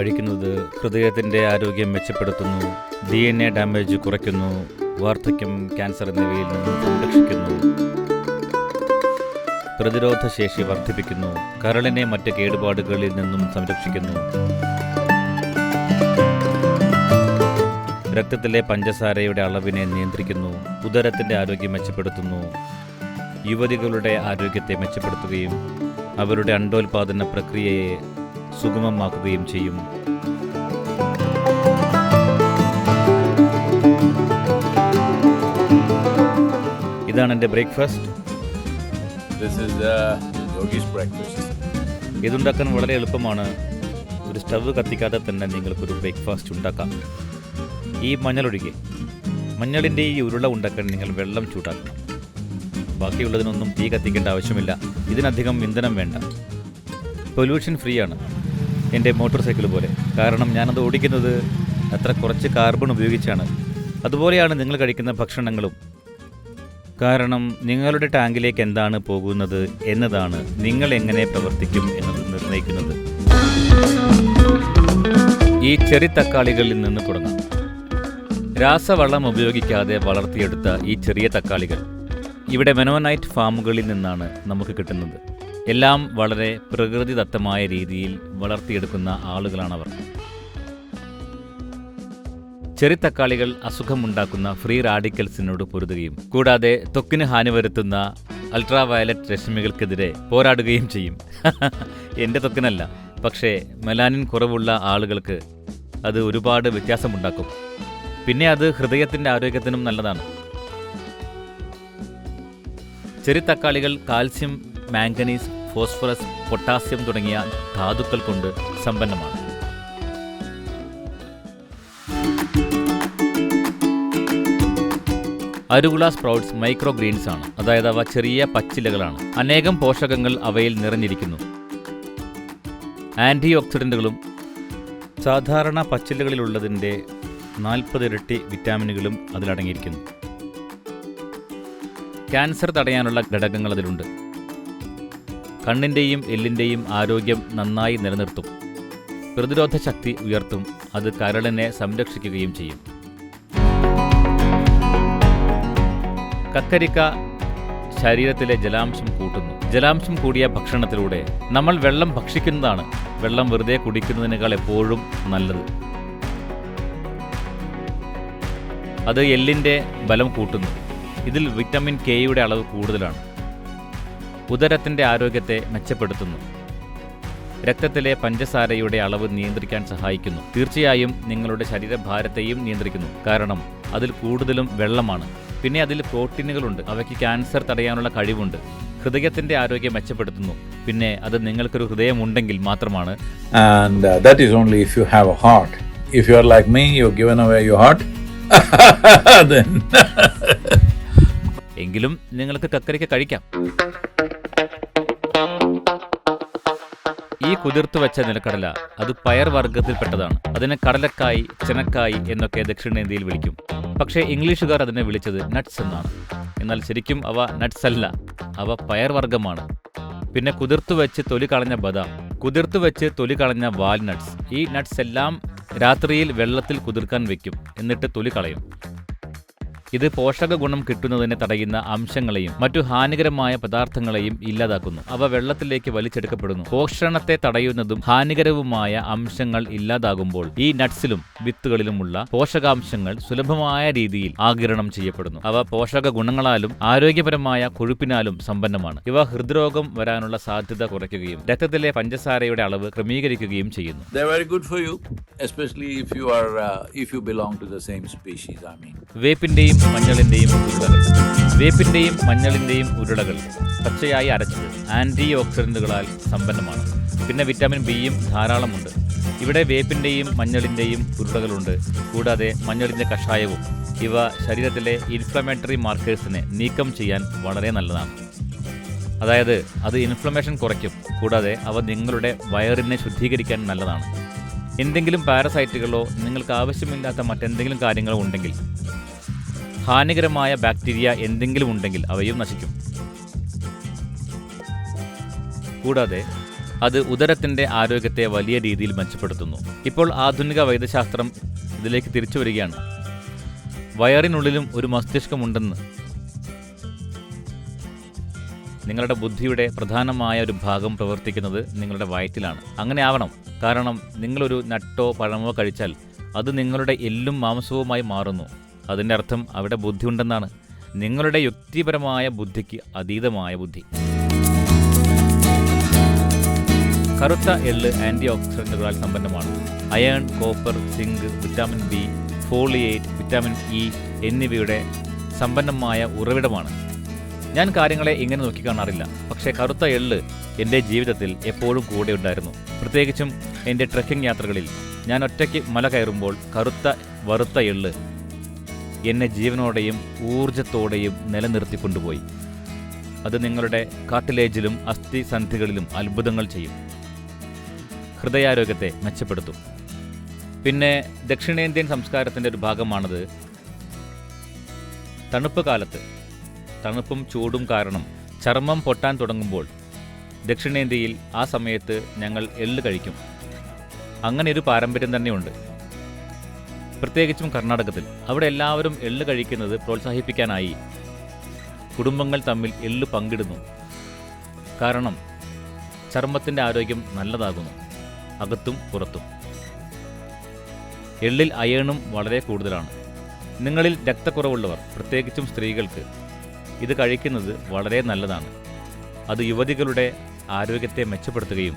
കഴിക്കുന്നത് ഹൃദയത്തിന്റെ ആരോഗ്യം മെച്ചപ്പെടുത്തുന്നു. ഡി എൻ എ ഡാമേജ് കുറയ്ക്കുന്നു. വാർദ്ധക്യം ക്യാൻസർ എന്നിവയിൽ നിന്നും സംരക്ഷിക്കുന്നു. പ്രതിരോധ ശേഷി വർദ്ധിപ്പിക്കുന്നു. കരളിനെ മറ്റ് കേടുപാടുകളിൽ നിന്നും സംരക്ഷിക്കുന്നു. രക്തത്തിലെ പഞ്ചസാരയുടെ അളവിനെ നിയന്ത്രിക്കുന്നു. ഉദരത്തിന്റെ ആരോഗ്യം മെച്ചപ്പെടുത്തുന്നു. യുവതികളുടെ ആരോഗ്യത്തെ മെച്ചപ്പെടുത്തുകയും അവരുടെ അണ്ടോൽപാദന പ്രക്രിയയെ സുഗമമാക്കുകയും ചെയ്യും. ഇതാണ് എന്റെ ബ്രേക്ക്ഫാസ്റ്റ്. Uh. ഇതുണ്ടാക്കാൻ വളരെ എളുപ്പമാണ്. ഒരു സ്റ്റവ് കത്തിക്കാതെ തന്നെ നിങ്ങൾക്കൊരു ബ്രേക്ക്ഫാസ്റ്റ് ഉണ്ടാക്കാം. ഈ മഞ്ഞളൊഴികെ. മഞ്ഞളിന്റെ ഈ ഉരുള ഉണ്ടാക്കാൻ നിങ്ങൾ വെള്ളം ചൂടാക്കണം. ബാക്കിയുള്ളതിനൊന്നും തീ കത്തിക്കേണ്ട ആവശ്യമില്ല. ഇതിനധികം ഇന്ധനം വേണ്ട. പൊല്യൂഷൻ ഫ്രീ ആണ്. എന്റെ മോട്ടോർ സൈക്കിൾ പോലെ. കാരണം ഞാനത് ഓടിക്കുന്നത് അത്ര കുറച്ച് കാർബൺ ഉപയോഗിച്ചാണ്. അതുപോലെയാണ് നിങ്ങൾ കഴിക്കുന്ന ഭക്ഷണങ്ങളും. കാരണം നിങ്ങളുടെ ടാങ്കിലേക്ക് എന്താണ് പോകുന്നത് എന്നതാണ് നിങ്ങൾ എങ്ങനെ പ്രവർത്തിക്കും എന്നത് നിർണയിക്കുന്നത്. ഈ ചെറി തക്കാളികളിൽ നിന്ന് തുടങ്ങാം. രാസവളം ഉപയോഗിക്കാതെ വളർത്തിയെടുത്ത ഈ ചെറിയ തക്കാളികൾ ഇവിടെ മെനോനൈറ്റ് ഫാമുകളിൽ നിന്നാണ് നമുക്ക് കിട്ടുന്നത്. എല്ലാം വളരെ പ്രകൃതിദത്തമായ രീതിയിൽ വളർത്തിയെടുക്കുന്ന ആളുകളാണവർ. ചെറിത്തക്കാളികൾ അസുഖമുണ്ടാക്കുന്ന ഫ്രീ റാഡിക്കൽസിനോട് പൊരുതുകയും കൂടാതെ ത്വക്കിന് ഹാനി വരുത്തുന്ന അൾട്രാ വയലറ്റ് രശ്മികൾക്കെതിരെ പോരാടുകയും ചെയ്യും. എന്റെ ത്വക്കിനല്ല പക്ഷേ മെലാനിൻ കുറവുള്ള ആളുകൾക്ക് അത് ഒരുപാട് വ്യത്യാസമുണ്ടാക്കും. പിന്നെ അത് ഹൃദയത്തിന്റെ ആരോഗ്യത്തിനും നല്ലതാണ്. ചെറിത്തക്കാളികൾ കാൽസ്യം മാംഗനീസ് ഫോസ്ഫറസ് പൊട്ടാസ്യം തുടങ്ങിയ ധാതുക്കൾ കൊണ്ട് സമ്പന്നമാണ്. അരുകുള സ്പ്രൗട്ട്സ് മൈക്രോ ഗ്രീൻസ് ആണ്. അതായത് അവ ചെറിയ പച്ചിലകളാണ്. അനേകം പോഷകങ്ങൾ അവയിൽ നിറഞ്ഞിരിക്കുന്നു. ആന്റി ഓക്സിഡന്റുകളും സാധാരണ പച്ചിലകളിലുള്ളതിന്റെ നാൽപ്പത് ഇരട്ടി വിറ്റാമിനുകളും അതിലടങ്ങിയിരിക്കുന്നു. ക്യാൻസർ തടയാനുള്ള ഘടകങ്ങൾ അതിലുണ്ട്. കണ്ണിന്റെയും എല്ലിന്റെയും ആരോഗ്യം നന്നായി നിലനിർത്തും. പ്രതിരോധ ശക്തി ഉയർത്തും. അത് കരളിനെ സംരക്ഷിക്കുകയും ചെയ്യും. കക്കരിക്ക ശരീരത്തിലെ ജലാംശം കൂട്ടുന്നു. ജലാംശം കൂടിയ ഭക്ഷണത്തിലൂടെ നമ്മൾ വെള്ളം ഭക്ഷിക്കുന്നതാണ്. വെള്ളം വെറുതെ കുടിക്കുന്നതിനേക്കാൾ എപ്പോഴും നല്ലത്. അത് എല്ലിന്റെ ബലം കൂട്ടുന്നു. ഇതിൽ വിറ്റമിൻ കെയുടെ അളവ് കൂടുതലാണ്. ഉദരത്തിന്റെ ആരോഗ്യത്തെ മെച്ചപ്പെടുത്തുന്നു. രക്തത്തിലെ പഞ്ചസാരയുടെ അളവ് നിയന്ത്രിക്കാൻ സഹായിക്കുന്നു. തീർച്ചയായും നിങ്ങളുടെ ശരീരഭാരത്തെയും നിയന്ത്രിക്കുന്നു. കാരണം അതിൽ കൂടുതലും വെള്ളമാണ്. പിന്നെ അതിൽ പ്രോട്ടീനുകളുണ്ട്. അവയ്ക്ക് ക്യാൻസർ തടയാനുള്ള കഴിവുണ്ട്. ഹൃദയത്തിന്റെ ആരോഗ്യം മെച്ചപ്പെടുത്തുന്നു. പിന്നെ അത് നിങ്ങൾക്കൊരു ഹൃദയമുണ്ടെങ്കിൽ മാത്രമാണ്. And that is only if you have a heart. If you are like me, you've given away your heart, then. എങ്കിലും നിങ്ങൾക്ക് കക്കരിക്ക കഴിക്കാം. ഈ കുതിർത്തു വെച്ച നിലക്കടല അത് പയർ വർഗത്തിൽപ്പെട്ടതാണ് അതിനെ കടലക്കായി ചെനക്കായി എന്നൊക്കെ ദക്ഷിണേന്ത്യയിൽ വിളിക്കും. പക്ഷേ ഇംഗ്ലീഷുകാർ അതിനെ വിളിച്ചത് നട്ട്സ് എന്നാണ്. എന്നാൽ ശരിക്കും അവ നട്ട്സ് അല്ല അവ പയർ വർഗമാണ് പിന്നെ കുതിർത്തു വെച്ച് തൊലി കളഞ്ഞ ബദാം കുതിർത്തു വെച്ച് തൊലി കളഞ്ഞ വാൽനട്ട്സ് ഈ നട്ട്സ് എല്ലാം രാത്രിയിൽ വെള്ളത്തിൽ കുതിർക്കാൻ വെക്കും എന്നിട്ട് തൊലി കളയും. ഇത് പോഷക ഗുണം കിട്ടുന്നതിനെ തടയുന്ന അംശങ്ങളെയും മറ്റു ഹാനികരമായ പദാർത്ഥങ്ങളെയും ഇല്ലാതാക്കുന്നു. അവ വെള്ളത്തിലേക്ക് വലിച്ചെടുക്കപ്പെടുന്നു. പോഷണത്തെ തടയുന്നതും ഹാനികരവുമായ അംശങ്ങൾ ഇല്ലാതാകുമ്പോൾ ഈ നട്ട്സിലും വിത്തുകളിലുമുള്ള പോഷകാംശങ്ങൾ സുലഭമായ രീതിയിൽ ആകിരണം ചെയ്യപ്പെടുന്നു. അവ പോഷക ഗുണങ്ങളാലും ആരോഗ്യപരമായ കൊഴുപ്പിനാലും സമ്പന്നമാണ്. ഇവ ഹൃദ്രോഗം വരാനുള്ള സാധ്യത കുറയ്ക്കുകയും രക്തത്തിലെ പഞ്ചസാരയുടെ അളവ് ക്രമീകരിക്കുകയും ചെയ്യുന്നു. Uh, വേപ്പിന്റെയും മഞ്ഞളിന്റെയും ഉരുളകൾ. വേപ്പിന്റെയും മഞ്ഞളിന്റെയും ഉരുളകൾ പച്ചയായി അരച്ചത് ആന്റി ഓക്സിഡന്റുകളാൽ സമ്പന്നമാണ്. പിന്നെ വിറ്റാമിൻ ബിയും ധാരാളമുണ്ട്. ഇവിടെ വേപ്പിന്റെയും മഞ്ഞളിന്റെയും ഉരുളകളുണ്ട്. കൂടാതെ മഞ്ഞളിന്റെ കഷായവും. ഇവ ശരീരത്തിലെ ഇൻഫ്ലമേറ്ററി മാർക്കേഴ്സിനെ നീക്കം ചെയ്യാൻ വളരെ നല്ലതാണ്. അതായത് അത് ഇൻഫ്ലമേഷൻ കുറയ്ക്കും. കൂടാതെ അവ നിങ്ങളുടെ വയറിനെ ശുദ്ധീകരിക്കാൻ നല്ലതാണ്. എന്തെങ്കിലും പാരസൈറ്റുകളോ നിങ്ങൾക്ക് ആവശ്യമില്ലാത്ത മറ്റെന്തെങ്കിലും കാര്യങ്ങളോ ഉണ്ടെങ്കിൽ ഹാനികരമായ ബാക്ടീരിയ എന്തെങ്കിലും ഉണ്ടെങ്കിൽ അവയും നശിക്കും. കൂടാതെ അത് ഉദരത്തിന്റെ ആരോഗ്യത്തെ വലിയ രീതിയിൽ മെച്ചപ്പെടുത്തുന്നു. ഇപ്പോൾ ആധുനിക വൈദ്യശാസ്ത്രം ഇതിലേക്ക് തിരിച്ചു വരികയാണ്. വയറിനുള്ളിലും ഒരു മസ്തിഷ്കമുണ്ടെന്ന് നിങ്ങളുടെ ബുദ്ധിയുടെ പ്രധാനമായ ഒരു ഭാഗം പ്രവർത്തിക്കുന്നത് നിങ്ങളുടെ വയറ്റിലാണ്. അങ്ങനെ ആവണം. കാരണം നിങ്ങളൊരു നട്ടോ പഴമോ കഴിച്ചാൽ അത് നിങ്ങളുടെ എല്ലും മാംസവുമായി മാറുന്നു. അതിന്റെ അർത്ഥം അവിടെ ബുദ്ധി ഉണ്ടെന്നാണ് നിങ്ങളുടെ യുക്തിപരമായ ബുദ്ധിക്ക് അതീതമായ ബുദ്ധി. കറുത്ത എൾ ആന്റി ഓക്സിഡന്റുകളാൽ സമ്പന്നമാണ്. Iron copper zinc vitamin B folate vitamin E എന്നിവയുടെ സമ്പന്നമായ ഉറവിടമാണ്. ഞാൻ കാര്യങ്ങളെ ഇങ്ങനെ നോക്കിക്കാണാറില്ല പക്ഷേ കറുത്ത എൾ എന്റെ ജീവിതത്തിൽ എപ്പോഴും കൂടെ ഉണ്ടായിരുന്നു. പ്രത്യേകിച്ചും എന്റെ ട്രക്കിംഗ് യാത്രകളിൽ ഞാൻ ഒറ്റയ്ക്ക് മല കയറുമ്പോൾ കറുത്ത വറുത്ത എള്ള് എന്നെ ജീവനോടെയും ഊർജത്തോടെയും നിലനിർത്തിക്കൊണ്ടുപോയി. അത് നിങ്ങളുടെ കാട്ടിലേജിലും അസ്ഥിസന്ധികളിലും അത്ഭുതങ്ങൾ ചെയ്യും. ഹൃദയാരോഗ്യത്തെ മെച്ചപ്പെടുത്തും. പിന്നെ ദക്ഷിണേന്ത്യൻ സംസ്കാരത്തിന്റെ ഒരു ഭാഗമാണത് തണുപ്പ് കാലത്ത്. തണുപ്പും ചൂടും കാരണം ചർമ്മം പൊട്ടാൻ തുടങ്ങുമ്പോൾ ദക്ഷിണേന്ത്യയിൽ ആ സമയത്ത് ഞങ്ങൾ എള്ള് കഴിക്കും. അങ്ങനെ ഒരു പാരമ്പര്യം തന്നെയുണ്ട്. പ്രത്യേകിച്ചും കർണാടകത്തിൽ. അവിടെ എല്ലാവരും എള്ള് കഴിക്കുന്നത് പ്രോത്സാഹിപ്പിക്കാനായി. കുടുംബങ്ങൾ തമ്മിൽ എള്ള് പങ്കിടുന്നു. കാരണം ചർമ്മത്തിന്റെ ആരോഗ്യം നല്ലതാകുന്നു. അകത്തും പുറത്തും. എള്ളിൽ അയേണും വളരെ കൂടുതലാണ്. നിങ്ങളിൽ രക്തക്കുറവുള്ളവർ പ്രത്യേകിച്ചും സ്ത്രീകൾക്ക് ഇത് കഴിക്കുന്നത് വളരെ നല്ലതാണ്. അത് യുവതികളുടെ ആരോഗ്യത്തെ മെച്ചപ്പെടുത്തുകയും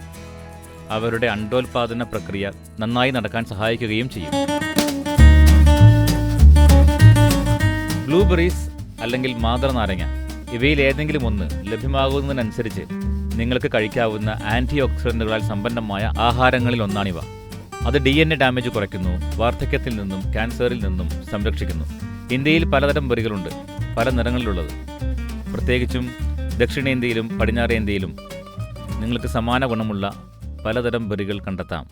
അവരുടെ അണ്ടോൽപാദന പ്രക്രിയ നന്നായി നടക്കാൻ സഹായിക്കുകയും ചെയ്യും. ബ്ലൂബെറീസ് അല്ലെങ്കിൽ മാതൃനാരങ്ങ ഇവയിൽ ഏതെങ്കിലും ഒന്ന് ലഭ്യമാകുന്നതിനനുസരിച്ച് നിങ്ങൾക്ക് കഴിക്കാവുന്ന ആന്റി ഓക്സിഡന്റുകളാൽ സമ്പന്നമായ ആഹാരങ്ങളിൽ ഒന്നാണിവ. അത് ഡി എൻ എ ഡാമേജ് കുറയ്ക്കുന്നു വാർദ്ധക്യത്തിൽ നിന്നും ക്യാൻസറിൽ നിന്നും സംരക്ഷിക്കുന്നു. ഇന്ത്യയിൽ പലതരം വരികളുണ്ട് പല നിറങ്ങളിലുള്ളത്. പ്രത്യേകിച്ചും ദക്ഷിണേന്ത്യയിലും പടിഞ്ഞാറേന്ത്യയിലും നിങ്ങൾക്ക് സമാന ഗുണമുള്ള പലതരം ബെറികൾ കണ്ടെത്താം.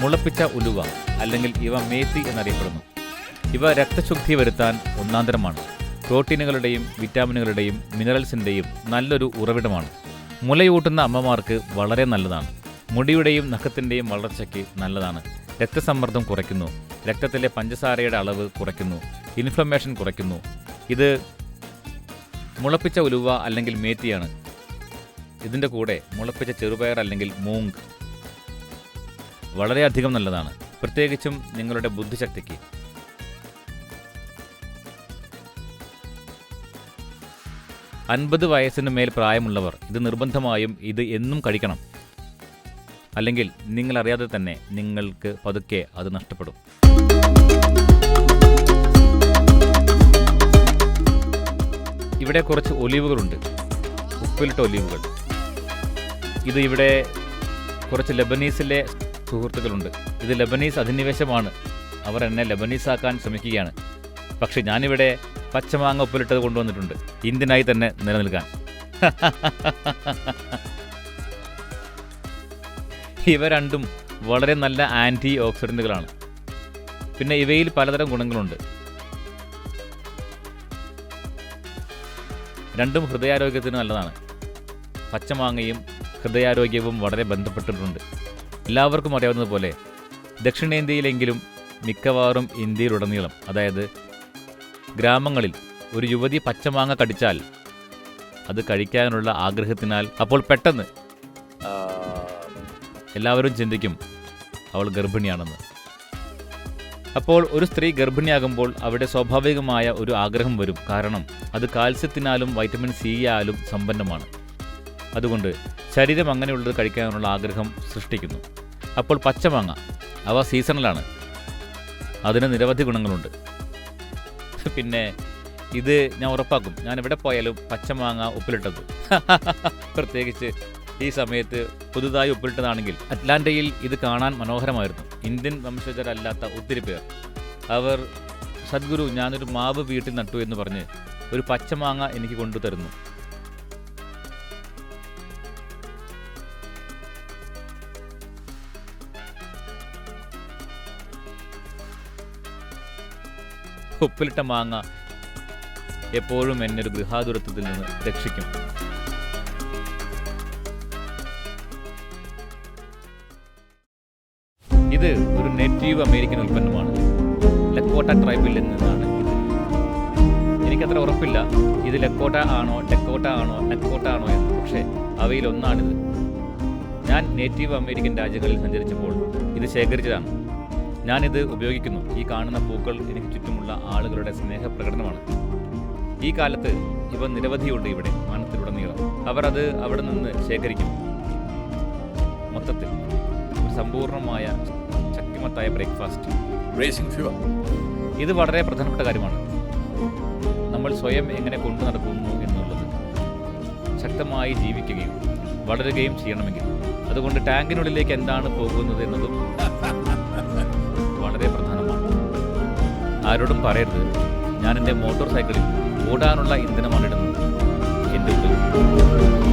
മുളപ്പിച്ച ഉലുവ അല്ലെങ്കിൽ ഇവ മേത്തി എന്നറിയപ്പെടുന്നു. ഇവ രക്തശുദ്ധി വരുത്താൻ ഒന്നാന്തരമാണ്. പ്രോട്ടീനുകളുടെയും വിറ്റാമിനുകളുടെയും മിനറൽസിന്റെയും നല്ലൊരു ഉറവിടമാണ്. മുലയൂട്ടുന്ന അമ്മമാർക്ക് വളരെ നല്ലതാണ്. മുടിയുടെയും നഖത്തിന്റെയും വളർച്ചയ്ക്ക് നല്ലതാണ്. രക്തസമ്മർദ്ദം കുറയ്ക്കുന്നു. രക്തത്തിലെ പഞ്ചസാരയുടെ അളവ് കുറയ്ക്കുന്നു. ഇൻഫ്ലമേഷൻ കുറയ്ക്കുന്നു. ഇത് മുളപ്പിച്ച ഉലുവ അല്ലെങ്കിൽ മേത്തിയാണ്. ഇതിന്റെ കൂടെ മുളപ്പിച്ച ചെറുപയർ അല്ലെങ്കിൽ മൂങ് വളരെയധികം നല്ലതാണ്. പ്രത്യേകിച്ചും നിങ്ങളുടെ ബുദ്ധിശക്തിക്ക്. അൻപത് വയസ്സിന് മേൽ പ്രായമുള്ളവർ ഇത് നിർബന്ധമായും ഇത് എന്നും കഴിക്കണം. അല്ലെങ്കിൽ നിങ്ങളറിയാതെ തന്നെ നിങ്ങൾക്ക് പതുക്കെ അത് നഷ്ടപ്പെടും. ഇവിടെ കുറച്ച് ഒലിവുകളുണ്ട്. ഉപ്പിലിട്ട ഒലിവുകൾ. ഇത് ഇവിടെ കുറച്ച് ലബനീസിലെ സുഹൃത്തുക്കളുണ്ട്. ഇത് ലബനീസ് അധിനിവേശമാണ്. അവർ എന്നെ ലബനീസാക്കാൻ ശ്രമിക്കുകയാണ്. പക്ഷെ ഞാനിവിടെ പച്ചമാങ്ങ ഉപ്പിലിട്ടത് കൊണ്ടുവന്നിട്ടുണ്ട്. ഇന്ത്യനായി തന്നെ നിലനിൽക്കാൻ. ഇവ രണ്ടും വളരെ നല്ല ആന്റി ഓക്സിഡന്റുകളാണ് പിന്നെ ഇവയിൽ പലതരം ഗുണങ്ങളുണ്ട്. രണ്ടും ഹൃദയാരോഗ്യത്തിന് നല്ലതാണ്. പച്ചമാങ്ങയും ഹൃദയാരോഗ്യവും വളരെ ബന്ധപ്പെട്ടിട്ടുണ്ട്. എല്ലാവർക്കും അറിയാവുന്നതുപോലെ ദക്ഷിണേന്ത്യയിലെങ്കിലും മിക്കവാറും ഇന്ത്യയിലുടനീളം അതായത് ഗ്രാമങ്ങളിൽ ഒരു യുവതി പച്ചമാങ്ങ കടിച്ചാൽ അത് കഴിക്കാനുള്ള ആഗ്രഹത്തിനാൽ അപ്പോൾ പെട്ടെന്ന് എല്ലാവരും ചിന്തിക്കും അവൾ ഗർഭിണിയാണെന്ന്. അപ്പോൾ ഒരു സ്ത്രീ ഗർഭിണിയാകുമ്പോൾ അവിടെ സ്വാഭാവികമായ ഒരു ആഗ്രഹം വരും. കാരണം അത് കാൽസ്യത്തിനാലും വൈറ്റമിൻ സി ആലും സമ്പന്നമാണ്. അതുകൊണ്ട് ശരീരം അങ്ങനെയുള്ളത് കഴിക്കാനുള്ള ആഗ്രഹം സൃഷ്ടിക്കുന്നു. അപ്പോൾ പച്ചമാങ്ങ അവ സീസണലാണ്. അതിന് നിരവധി ഗുണങ്ങളുണ്ട്. പിന്നെ ഇത് ഞാൻ ഉറപ്പാക്കും. ഞാൻ എവിടെ പോയാലും പച്ചമാങ്ങ ഉപ്പിലിട്ടത്. പ്രത്യേകിച്ച് ഈ സമയത്ത് പുതുതായി ഉപ്പിലിട്ടതാണെങ്കിൽ. അറ്റ്ലാന്റയിൽ ഇത് കാണാൻ മനോഹരമായിരുന്നു. ഇന്ത്യൻ വംശജരല്ലാത്ത ഒത്തിരി പേർ. അവർ സദ്ഗുരു ഞാനൊരു മാവ് വീട്ടിൽ നട്ടു എന്ന് പറഞ്ഞ് ഒരു പച്ചമാങ്ങ എനിക്ക് കൊണ്ടു ഉപ്പിലിട്ട മാങ്ങ എപ്പോഴും എന്നെ ഒരു ഗൃഹാതുരത്വത്തിൽ നിന്ന് രക്ഷിക്കും. ഇത് ഒരു നെറ്റീവ് അമേരിക്കൻ ഉൽപ്പന്നമാണ്. ലക്കോട്ട ട്രൈബിൽ നിന്നാണ്. എനിക്കത്ര ഉറപ്പില്ല. ഇത് ലക്കോട്ട ആണോ ടെക്കോട്ട ആണോ നെക്കോട്ട ആണോ എന്ന്. പക്ഷേ അവയിലൊന്നാണിത്. ഞാൻ നേറ്റീവ് അമേരിക്കൻ രാജ്യങ്ങളിൽ സഞ്ചരിച്ചപ്പോൾ ഇത് ശേഖരിച്ചതാണ്. ഞാനിത് ഉപയോഗിക്കുന്നു. ഈ കാണുന്ന പൂക്കൾ എനിക്ക് ചുറ്റുമുള്ള ആളുകളുടെ സ്നേഹപ്രകടനമാണ്. ഈ കാലത്ത് ഇവ നിരവധിയുണ്ട് ഇവിടെ വനത്തിലുടനീളം അവർ അത് അവിടെ നിന്ന് ശേഖരിക്കും. മൊത്തത്തിൽ ഒരു സമ്പൂർണമായ ശക്തിമത്തായ ബ്രേക്ക്ഫാസ്റ്റ്. ഇത് വളരെ പ്രധാനപ്പെട്ട കാര്യമാണ്. നമ്മൾ സ്വയം എങ്ങനെ കൊണ്ടു നടക്കുന്നു എന്നുള്ളത് ശക്തമായി ജീവിക്കുകയും വളരുകയും ചെയ്യണമെങ്കിൽ. അതുകൊണ്ട് ടാങ്കിനുള്ളിലേക്ക് എന്താണ് പോകുന്നത് എന്നതും ആരോടും പറയരുത്. ഞാൻ എന്റെ മോട്ടോർ സൈക്കിളിൽ ഓടാനുള്ള ഇന്ധനമാണ് ഇടുന്നത്. എന്റെ ഉള്ളിൽ